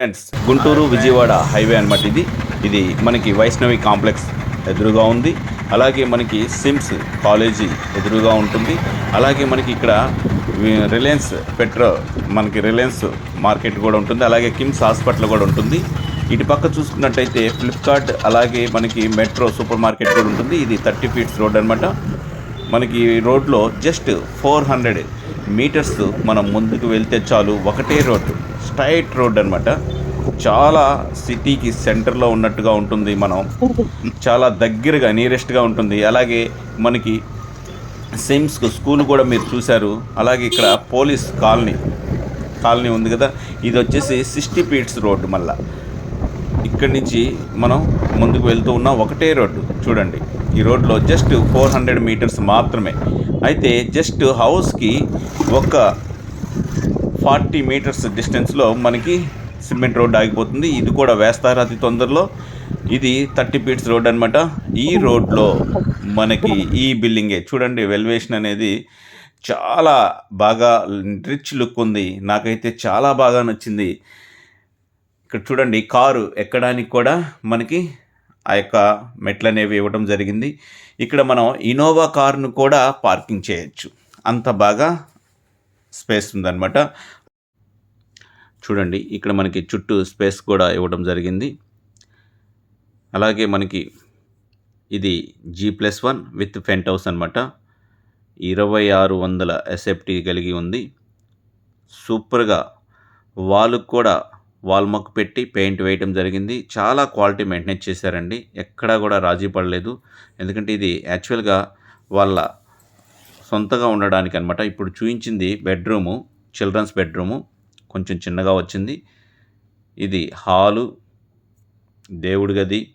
Friends Guntur Vijayawada highway అనమాట ఇది. ఇది మనకి వైష్ణవి కాంప్లెక్స్ ఎదురుగా ఉంది. అలాగే మనకి సిమ్స్ కాలేజీ ఎదురుగా ఉంటుంది. అలాగే మనకి ఇక్కడ రిలయన్స్ పెట్రో మనకి రిలయన్స్ మార్కెట్ కూడా ఉంటుంది. అలాగే కిమ్స్ హాస్పిటల్ కూడా ఉంటుంది. ఇటు పక్క చూసుకున్నట్టయితే ఫ్లిప్కార్ట్ అలాగే మనకి మెట్రో సూపర్ మార్కెట్ కూడా ఉంటుంది. ఇది థర్టీ ఫీట్స్ రోడ్ అనమాట మనకి రోడ్లో జస్ట్ ఫోర్ హండ్రెడ్ మీటర్స్ మనం ముందుకు వెళ్తే చాలు ఒకటే రోడ్డు స్ట్రైట్ రోడ్ అనమాట చాలా సిటీకి సెంటర్లో ఉన్నట్టుగా ఉంటుంది మనం. చాలా దగ్గరగా నియరెస్ట్గా ఉంటుంది. అలాగే మనకి సిమ్స్కు స్కూల్ కూడా మీరు చూశారు. అలాగే ఇక్కడ పోలీస్ కాలనీ కాలనీ ఉంది కదా. ఇది వచ్చేసి సిక్స్టీ ఫీట్స్ రోడ్డు మళ్ళా. ఇక్కడి నుంచి మనం ముందుకు వెళ్తూ ఉన్న ఒకటే రోడ్డు. చూడండి. ఈ రోడ్లో జస్ట్ ఫోర్ హండ్రెడ్ మీటర్స్ మాత్రమే. అయితే జస్ట్ హౌస్కి ఒక ఫార్టీ మీటర్స్ డిస్టెన్స్లో మనకి సిమెంట్ రోడ్ ఆగిపోతుంది. ఇది కూడా వేస్తారు అతి తొందరలో. ఇది థర్టీ ఫీట్స్ రోడ్ అనమాట ఈ రోడ్లో మనకి ఈ బిల్డింగే. చూడండి వెల్వేషన్ అనేది చాలా బాగా రిచ్ లుక్ ఉంది. నాకైతే చాలా బాగా నచ్చింది. ఇక్కడ చూడండి కారు ఎక్కడానికి కూడా మనకి ఆ యొక్క మెట్లు అనేవి ఇవ్వడం జరిగింది. ఇక్కడ మనం ఇనోవా కారును కూడా పార్కింగ్ చేయొచ్చు. అంత బాగా స్పేస్ ఉందన్నమాట. చూడండి ఇక్కడ మనకి చుట్టూ స్పేస్ కూడా ఇవ్వడం జరిగింది. అలాగే మనకి ఇది G plus one with penthouse అనమాట ఇరవై ఆరు వందల ఎస్ఎఫ్టీ కలిగి ఉంది. సూపర్గా వాళ్ళకు కూడా వాల్ మక్ పెట్టి పెయింట్ వేయటం జరిగింది. చాలా క్వాలిటీ మెయింటైన్ చేశారండి. ఎక్కడా కూడా రాజీ పడలేదు. ఎందుకంటే ఇది యాక్చువల్గా వాళ్ళ సొంతగా ఉండడానికి అనమాట ఇప్పుడు చూపించింది బెడ్రూము చిల్డ్రన్స్ బెడ్రూము. కొంచెం చిన్నగా వచ్చింది. ఇది హాలు దేవుడి గది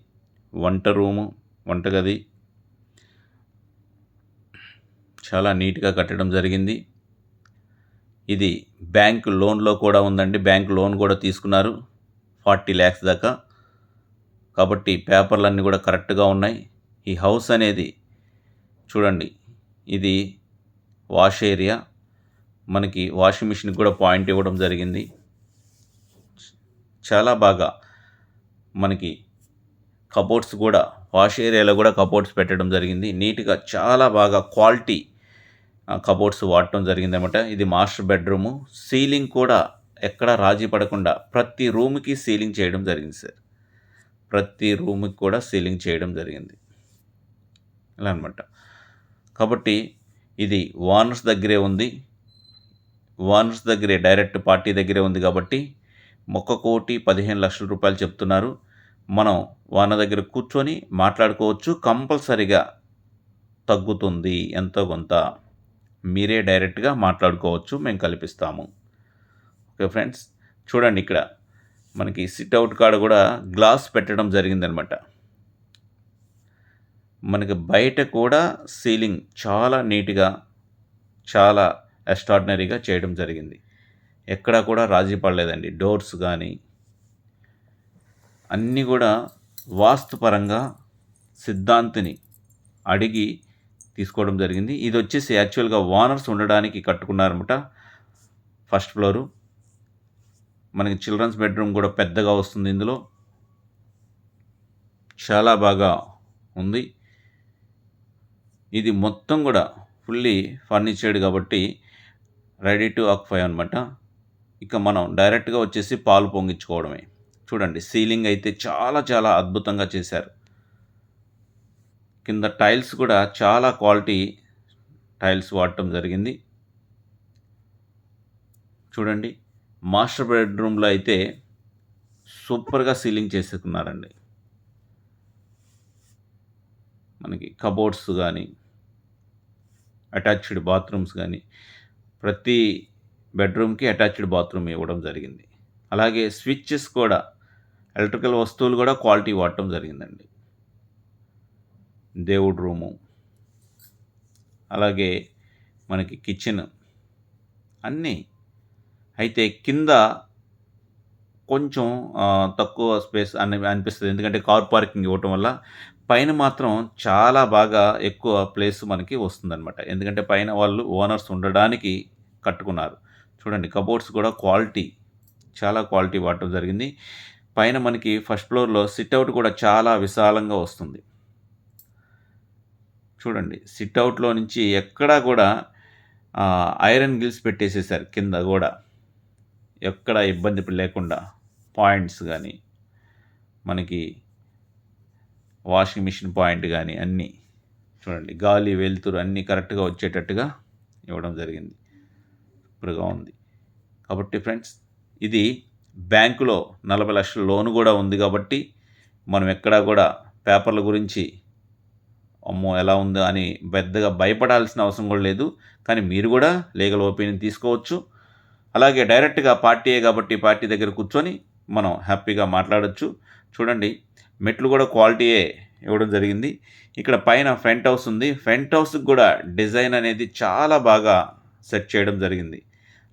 వంట రూము వంటగది. చాలా నీట్గా కట్టడం జరిగింది. ఇది బ్యాంక్ లోన్లో కూడా ఉందండి. బ్యాంక్ లోన్ కూడా తీసుకున్నారు. ఫార్టీ ల్యాక్స్ దాకా. కాబట్టి పేపర్లన్నీ కూడా కరెక్ట్గా ఉన్నాయి. ఈ హౌస్ అనేది చూడండి ఇది వాష్ ఏరియా. మనకి వాషింగ్ మిషన్కి కూడా పాయింట్ ఇవ్వడం జరిగింది. చాలా బాగా మనకి కబోర్డ్స్ కూడా వాష్ ఏరియాలో కూడా కబోర్డ్స్ పెట్టడం జరిగింది. నీట్గా చాలా బాగా క్వాలిటీ కబోర్డ్స్ వాడటం జరిగిందనమాట. ఇది మాస్టర్ బెడ్రూము. సీలింగ్ కూడా ఎక్కడ రాజీ పడకుండా ప్రతి రూమ్కి సీలింగ్ చేయడం జరిగింది సార్. ప్రతి రూమ్కి కూడా సీలింగ్ చేయడం జరిగింది. ఇలా అనమాట కాబట్టి ఇది ఓనర్స్ దగ్గరే ఉంది. ఓనర్స్ దగ్గరే డైరెక్ట్ పార్టీ దగ్గరే ఉంది కాబట్టి మొక్క కోటి పదిహేను లక్షల రూపాయలు చెప్తున్నారు. మనం వాన దగ్గర కూర్చొని మాట్లాడుకోవచ్చు. కంపల్సరిగా తగ్గుతుంది ఎంతో కొంత. మీరే డైరెక్ట్గా మాట్లాడుకోవచ్చు మేము కల్పిస్తాము. ఓకే ఫ్రెండ్స్ చూడండి ఇక్కడ. మనకి సిట్ అవుట్ కాడ కూడా గ్లాస్ పెట్టడం జరిగిందనమాట. మనకి బయట కూడా సీలింగ్ చాలా నీట్గా చాలా ఎక్స్ట్రాడినరీగా చేయడం జరిగింది. ఎక్కడా కూడా రాజీ పడలేదండి. డోర్స్ కానీ అన్నీ కూడా వాస్తుపరంగా సిద్ధాంతిని అడిగి తీసుకోవడం జరిగింది. ఇది వచ్చేసి యాక్చువల్గా వానర్స్ ఉండడానికి కట్టుకున్నారన్నమాట. First floor. మనకి చిల్డ్రన్స్ బెడ్రూమ్ కూడా పెద్దగా వస్తుంది ఇందులో. చాలా బాగా ఉంది. ఇది మొత్తం కూడా ఫుల్లీ ఫర్నిచర్డ్ కాబట్టి రెడీ టు ఆక్యుపై అనమాట ఇక మనం డైరెక్ట్గా వచ్చేసి పాలు పొంగించుకోవడమే. చూడండి సీలింగ్ అయితే చాలా చాలా అద్భుతంగా చేశారు. కింద టైల్స్ కూడా చాలా క్వాలిటీ టైల్స్ వాడటం జరిగింది. చూడండి మాస్టర్ బెడ్రూమ్లో అయితే సూపర్గా సీలింగ్ చేసుకున్నారండి మనకి కబోర్డ్స్ కానీ అటాచ్డ్ బాత్రూమ్స్ కానీ ప్రతి బెడ్రూమ్కి అటాచ్డ్ బాత్రూమ్ ఇవ్వడం జరిగింది. అలాగే స్విచ్చెస్ కూడా ఎలక్ట్రికల్ వస్తువులు కూడా క్వాలిటీ వాడటం జరిగిందండి. దేవుడు రూము. అలాగే మనకి కిచెన్ అన్నీ. అయితే కింద కొంచెం తక్కువ స్పేస్ అని అనిపిస్తుంది. ఎందుకంటే కార్ పార్కింగ్ ఇవ్వటం వల్ల పైన మాత్రం చాలా బాగా ఎక్కువ ప్లేస్ మనకి వస్తుందన్నమాట. ఎందుకంటే పైన వాళ్ళు ఓనర్స్ ఉండడానికి కట్టుకున్నారు. చూడండి కబోర్డ్స్ కూడా క్వాలిటీ చాలా క్వాలిటీ వాడటం జరిగింది. పైన మనకి ఫస్ట్ ఫ్లోర్లో సిట్అవుట్ కూడా చాలా విశాలంగా వస్తుంది. చూడండి సిట్అవుట్లో నుంచి ఎక్కడా కూడా ఐరన్ గిల్స్ పెట్టేసేసారు కింద కూడా ఎక్కడ ఇబ్బంది లేకుండా పాయింట్స్ కానీ మనకి వాషింగ్ మిషన్ పాయింట్ కానీ అన్నీ చూడండి గాలి వెలుతురు అన్నీ కరెక్ట్గా వచ్చేటట్టుగా ఇవ్వడం జరిగింది. సూపర్గా ఉంది. కాబట్టి ఫ్రెండ్స్ ఇది బ్యాంకులో నలభై లక్షల లోన్ కూడా ఉంది కాబట్టి మనం ఎక్కడా కూడా పేపర్ల గురించి అమ్మో ఎలా ఉందో అని పెద్దగా భయపడాల్సిన అవసరం కూడా లేదు. కానీ మీరు కూడా లీగల్ ఒపీనియన్ తీసుకోవచ్చు. అలాగే డైరెక్ట్గా పార్టీయే కాబట్టి పార్టీ దగ్గర కూర్చొని మనం హ్యాపీగా మాట్లాడచ్చు. చూడండి మెట్లు కూడా క్వాలిటీయే ఇవ్వడం జరిగింది. ఇక్కడ పైన ఫ్రంట్ హౌస్ ఉంది. ఫ్రంట్ హౌస్కి కూడా డిజైన్ అనేది చాలా బాగా సెట్ చేయడం జరిగింది.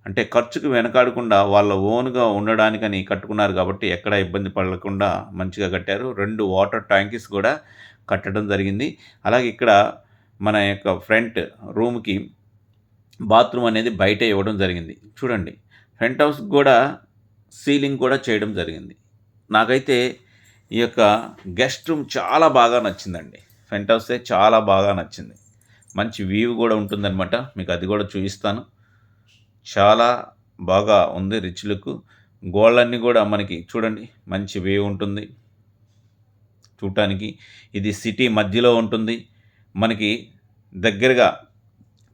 అంటే ఖర్చుకు వెనకాడకుండా వాళ్ళ ఓన్గా ఉండడానికని కట్టుకున్నారు కాబట్టి ఎక్కడ ఇబ్బంది పడకుండా మంచిగా కట్టారు. రెండు వాటర్ ట్యాంకీస్ కూడా కట్టడం జరిగింది. అలాగే ఇక్కడ మన యొక్క ఫ్రంట్ రూమ్కి బాత్రూమ్ అనేది బయటే ఇవ్వడం జరిగింది. చూడండి ఫ్రంట్ హౌస్ కూడా సీలింగ్ కూడా చేయడం జరిగింది. నాకైతే ఈ యొక్క గెస్ట్ రూమ్ చాలా బాగా నచ్చిందండి. ఫ్రంట్ హౌసే చాలా బాగా నచ్చింది. మంచి వ్యూ కూడా ఉంటుందన్నమాట. మీకు అది కూడా చూపిస్తాను. చాలా బాగా ఉంది రిచ్ లుక్. గోళ్ళన్నీ కూడా మనకి చూడండి మంచి వ్యూ ఉంటుంది. చూడటానికి ఇది సిటీ మధ్యలో ఉంటుంది. మనకి దగ్గరగా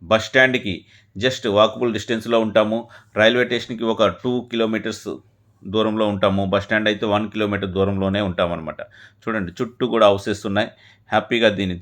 బస్ స్టాండ్కి జస్ట్ వాకబుల్ డిస్టెన్స్లో ఉంటాము. రైల్వే స్టేషన్కి ఒక టూ కిలోమీటర్స్ దూరంలో ఉంటాము. బస్ స్టాండ్ అయితే వన్ కిలోమీటర్ దూరంలోనే ఉంటామన్నమాట. చూడండి చుట్టూ కూడా హౌసెస్ ఉన్నాయి. హ్యాపీగా దీన్ని